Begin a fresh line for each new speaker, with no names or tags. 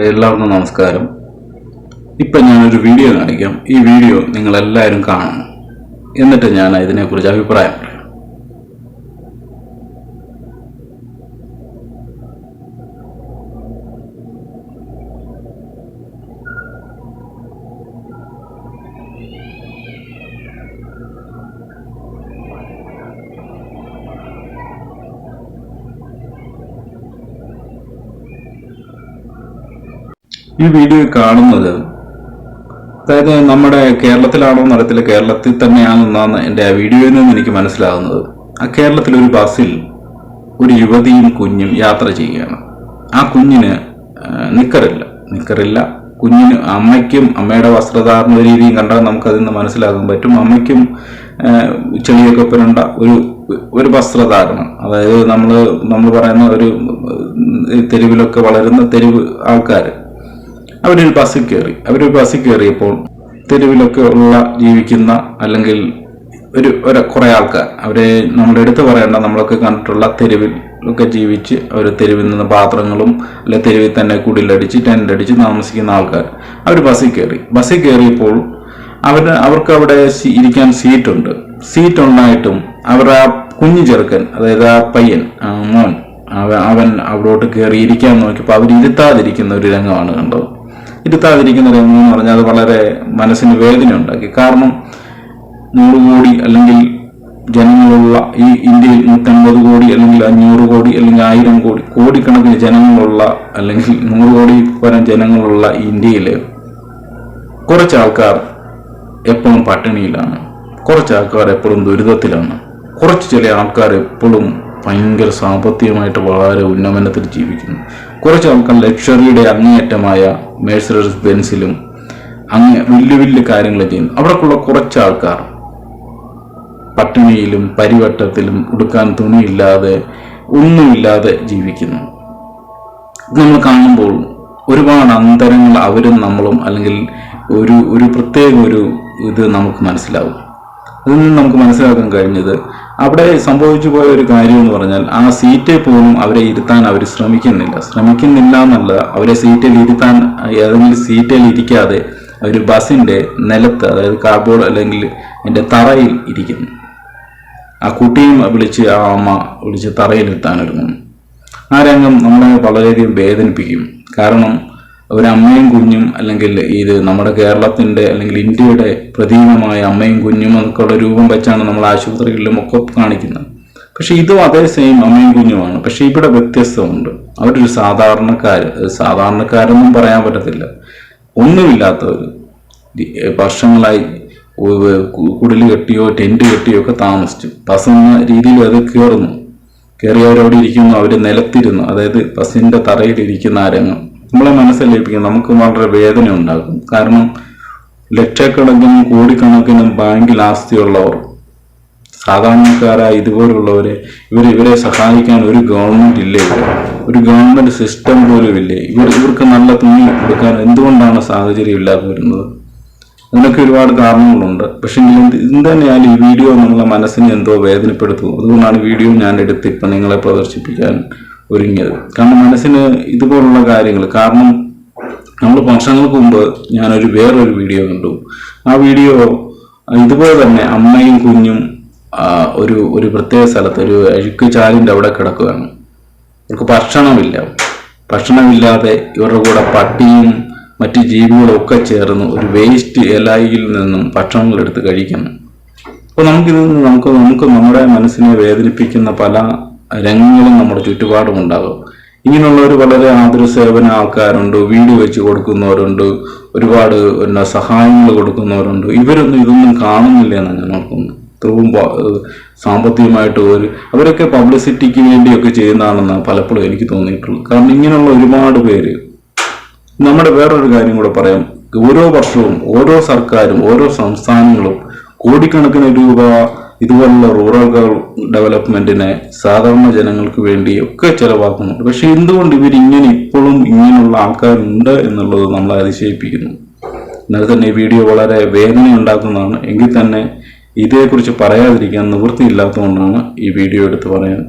എല്ലാവർക്കും നമസ്കാരം. ഇപ്പം ഞാനൊരു വീഡിയോ കാണിക്കാം. ഈ വീഡിയോ നിങ്ങൾ എല്ലാവരും കാണണം. എന്നിട്ട് ഞാൻ ഇതിനെക്കുറിച്ച് അഭിപ്രായം പറയാം. ഈ വീഡിയോ കാണുന്നത് അതായത് നമ്മുടെ കേരളത്തിലാണോ നടത്തില്ല കേരളത്തിൽ തന്നെയാണെന്നാണ് എന്റെ ആ വീഡിയോയിൽ നിന്ന് എനിക്ക് മനസ്സിലാകുന്നത് ആ കേരളത്തിലെ ഒരു ബസ്സിൽ ഒരു യുവതിയും കുഞ്ഞും യാത്ര ചെയ്യുകയാണ്. ആ കുഞ്ഞിന് നിക്കറില്ല. നിക്കറില്ല. കുഞ്ഞിന് അമ്മയ്ക്കും അമ്മയുടെ വസ്ത്രധാരണ രീതിയും കണ്ടാൽ നമുക്കതിൽ നിന്ന് മനസ്സിലാക്കാൻ പറ്റും. അമ്മയ്ക്കും ചെളിയൊക്കെ പുരണ്ട ഒരു ഒരു വസ്ത്രധാരണം. അതായത് നമ്മൾ നമ്മൾ പറയുന്ന ഒരു തെരുവിലൊക്കെ വളരുന്ന തെരുവ് ആൾക്കാർ അവരൊരു ബസ്സിൽ കയറി അവരൊരു ബസ്സിൽ കയറിയപ്പോൾ തെരുവിലൊക്കെ ഉള്ള ജീവിക്കുന്ന അല്ലെങ്കിൽ ഒരു ഒരു കുറേ ആൾക്കാർ. അവരെ നമ്മുടെ എടുത്ത് പറയേണ്ട നമ്മളൊക്കെ കണ്ടിട്ടുള്ള തെരുവിൽ ഒക്കെ ജീവിച്ച് അവർ തെരുവിൽ നിന്ന് പാത്രങ്ങളും അല്ലെ തെരുവിൽ തന്നെ കുടിലടിച്ച് ടെന്റടിച്ച് താമസിക്കുന്ന ആൾക്കാർ. അവർ ബസ്സിൽ കയറി ബസ്സിൽ കയറിയപ്പോൾ അവർ അവർക്ക് അവിടെ ഇരിക്കാൻ സീറ്റുണ്ട്. സീറ്റ് ഉണ്ടായിട്ടും അവർ ആ കുഞ്ഞു ചെറുക്കൻ അതായത് ആ പയ്യൻ മോൻ അവൻ അവിടോട്ട് കയറി ഇരിക്കാൻ നോക്കിയപ്പോൾ അവർ ഇരുത്താതിരിക്കുന്ന ഒരു രംഗമാണ് കണ്ടത്. ഇരുത്താതിരിക്കുന്ന രംഗം എന്ന് പറഞ്ഞാൽ അത് വളരെ മനസ്സിന് വേദന ഉണ്ടാക്കി. കാരണം നൂറ് കോടി അല്ലെങ്കിൽ ജനങ്ങളുള്ള ഈ ഇന്ത്യയിൽ നൂറ്റമ്പത് കോടി അല്ലെങ്കിൽ അഞ്ഞൂറ് കോടി അല്ലെങ്കിൽ ആയിരം കോടി കോടിക്കണക്കിന് ജനങ്ങളുള്ള അല്ലെങ്കിൽ നൂറ് കോടി പരം ജനങ്ങളുള്ള ഇന്ത്യയിൽ കുറച്ച് ആൾക്കാർ എപ്പോഴും പട്ടിണിയിലാണ്. കുറച്ച് ആൾക്കാർ എപ്പോഴും ദുരിതത്തിലാണ്. കുറച്ച് ചില ആൾക്കാർ എപ്പോഴും ഭയങ്കര സാമ്പത്തികമായിട്ട് വളരെ ഉന്നമനത്തിൽ ജീവിക്കുന്നു. കുറച്ച് നമുക്ക് ലക്ഷറിയുടെ അങ്ങേയറ്റമായ മേഴ്സറസ് ബെൻസിലും അങ്ങ് വലിയ വലിയ കാര്യങ്ങൾ ചെയ്യുന്നു അവിടെക്കുള്ള കുറച്ച് ആൾക്കാർ പട്ടിണിയിലും പരിവട്ടത്തിലും ഉടുക്കാൻ തുണിയില്ലാതെ ഒന്നുമില്ലാതെ ജീവിക്കുന്നു. നമ്മൾ കാണുമ്പോൾ ഒരുപാട് അന്തരങ്ങൾ അവരും നമ്മളും അല്ലെങ്കിൽ ഒരു ഒരു പ്രത്യേക ഒരു ഇത് നമുക്ക് മനസ്സിലാവും. അതിൽ നിന്ന് നമുക്ക് മനസ്സിലാക്കാൻ കഴിഞ്ഞത്. അവിടെ സംഭവിച്ചു പോയ ഒരു കാര്യം എന്ന് പറഞ്ഞാൽ ആ സീറ്റിൽ പോലും അവരെ ഇരുത്താൻ അവർ ശ്രമിക്കുന്നില്ല. ശ്രമിക്കുന്നില്ല എന്നല്ല അവരെ സീറ്റിൽ ഇരുത്താൻ ഏതെങ്കിലും സീറ്റിൽ ഇരിക്കാതെ അവർ ബസ്സിന്റെ നിലത്ത് അതായത് കാർബോർഡ് അല്ലെങ്കിൽ എന്റെ തറയിൽ ഇരിക്കുന്നു. ആ കുട്ടിയും വിളിച്ച് ആ അമ്മ വിളിച്ച് തറയിലിരുത്താനൊരുങ്ങുന്നു ആ രംഗം നമ്മളെ വളരെയധികം വേദനിപ്പിക്കും. കാരണം ഒരു അമ്മയും കുഞ്ഞും അല്ലെങ്കിൽ ഇത് നമ്മുടെ കേരളത്തിന്റെ അല്ലെങ്കിൽ ഇന്ത്യയുടെ പ്രതീകമായ അമ്മയും കുഞ്ഞും എന്നൊക്കെയുള്ള രൂപം വെച്ചാണ് നമ്മൾ ആശുപത്രികളിലും ഒക്കെ കാണിക്കുന്നത്. പക്ഷെ ഇതും അതേ സെയിം അമ്മയും കുഞ്ഞുമാണ്. പക്ഷെ ഇവിടെ വ്യത്യസ്തമുണ്ട്. അവരൊരു സാധാരണക്കാർ സാധാരണക്കാരൊന്നും പറയാൻ പറ്റത്തില്ല. ഒന്നുമില്ലാത്തവർ വർഷങ്ങളായി കുടിൽ കെട്ടിയോ ടെന്റ് കെട്ടിയോ ഒക്കെ താമസിച്ചു. ബസ്സെന്ന രീതിയിൽ അത് കയറുന്നു. കയറിയവരവിടെ ഇരിക്കുന്നു. അവർ നിലത്തിരുന്നു. അതായത് ബസ്സിന്റെ തറയിലിരിക്കുന്ന ആ നമ്മളെ മനസ്സിലേപ്പിക്കും നമുക്ക് വളരെ വേദന ഉണ്ടാകും. കാരണം ലക്ഷക്കണക്കിനും കോടിക്കണക്കിനും ബാങ്കിൽ ആസ്തിയുള്ളവർ സാധാരണക്കാരായ ഇതുപോലുള്ളവരെ ഇവർ ഇവരെ സഹായിക്കാൻ ഒരു ഗവൺമെന്റ് ഇല്ലേ? ഇവിടെ? ഒരു ഗവൺമെന്റ് സിസ്റ്റം പോലും ഇല്ലേ? ഇവർ ഇവർക്ക് നല്ല തുണി കൊടുക്കാൻ എന്തുകൊണ്ടാണ് സാഹചര്യം ഇല്ലാതെ വരുന്നത്? അതിനൊക്കെ ഒരുപാട് കാരണങ്ങളുണ്ട്. പക്ഷെ എന്ത് തന്നെയാലും ഈ വീഡിയോ നമ്മളെ മനസ്സിനെ എന്തോ വേദനപ്പെടുത്തും അതുകൊണ്ടാണ് വീഡിയോ ഞാൻ എടുത്ത് ഇപ്പം നിങ്ങളെ പ്രദർശിപ്പിക്കാൻ ഒരുങ്ങിയത്. കാരണം മനസ്സിന് ഇതുപോലുള്ള കാര്യങ്ങൾ കാരണം നമ്മൾ വർഷങ്ങൾക്ക് മുമ്പ് ഞാനൊരു വേറൊരു വീഡിയോ കണ്ടു. ആ വീഡിയോ ഇതുപോലെ തന്നെ അമ്മയും കുഞ്ഞും ഒരു ഒരു പ്രത്യേക സ്ഥലത്ത് ഒരു അഴുക്ക് ചാലിന്റെ അവിടെ കിടക്കുകയാണ്. ഇവർക്ക് ഭക്ഷണമില്ല. ഭക്ഷണമില്ലാതെ ഇവരുടെ കൂടെ പട്ടിയും മറ്റ് ജീവികളും ഒക്കെ ചേർന്ന് ഒരു വേസ്റ്റ് ഇലയിൽ നിന്നും ഭക്ഷണങ്ങൾ എടുത്ത് കഴിക്കുന്നു. അപ്പോൾ നമുക്കിത് നമുക്ക് നമുക്ക് നമ്മുടെ മനസ്സിനെ വേദനിപ്പിക്കുന്ന പല രംഗങ്ങളും നമ്മുടെ ചുറ്റുപാടും ഉണ്ടാകും. ഇങ്ങനെയുള്ളവർ വളരെ ആതുര സേവന ആൾക്കാരുണ്ട് വീട് വെച്ച് കൊടുക്കുന്നവരുണ്ട് ഒരുപാട് പിന്നെ സഹായങ്ങൾ കൊടുക്കുന്നവരുണ്ട്. ഇവരൊന്നും ഇതൊന്നും കാണുന്നില്ല എന്നാണ് ഞാൻ ഓർക്കുന്നത്. ഇത്രയും സാമ്പത്തികമായിട്ട് ഒരു അവരൊക്കെ പബ്ലിസിറ്റിക്ക് വേണ്ടിയൊക്കെ ചെയ്യുന്നതാണെന്ന് പലപ്പോഴും എനിക്ക് തോന്നിയിട്ടുള്ളത്. കാരണം ഇങ്ങനെയുള്ള ഒരുപാട് പേര് നമ്മുടെ വേറൊരു കാര്യം കൂടെ പറയാം. ഓരോ വർഷവും ഓരോ സർക്കാരും ഓരോ സംസ്ഥാനങ്ങളും കോടിക്കണക്കിന് രൂപ ഇതുപോലുള്ള റൂറൽ ഡെവലപ്മെന്റിനെ സാധാരണ ജനങ്ങൾക്ക് വേണ്ടി ഒക്കെ ചെലവാക്കുന്നുണ്ട്. പക്ഷെ എന്തുകൊണ്ട് ഇവർ ഇങ്ങനെ ഇപ്പോഴും ഇങ്ങനെയുള്ള ആൾക്കാരുണ്ട് എന്നുള്ളത് നമ്മളെ അതിശയിപ്പിക്കുന്നു. എന്നാൽ തന്നെ ഈ വീഡിയോ വളരെ വേദന ഉണ്ടാക്കുന്നതാണ്. എങ്കിൽ തന്നെ ഇതേക്കുറിച്ച് പറയാതിരിക്കാൻ നിവൃത്തിയില്ലാത്തതുകൊണ്ടാണ് ഈ വീഡിയോ എടുത്ത് പറയാൻ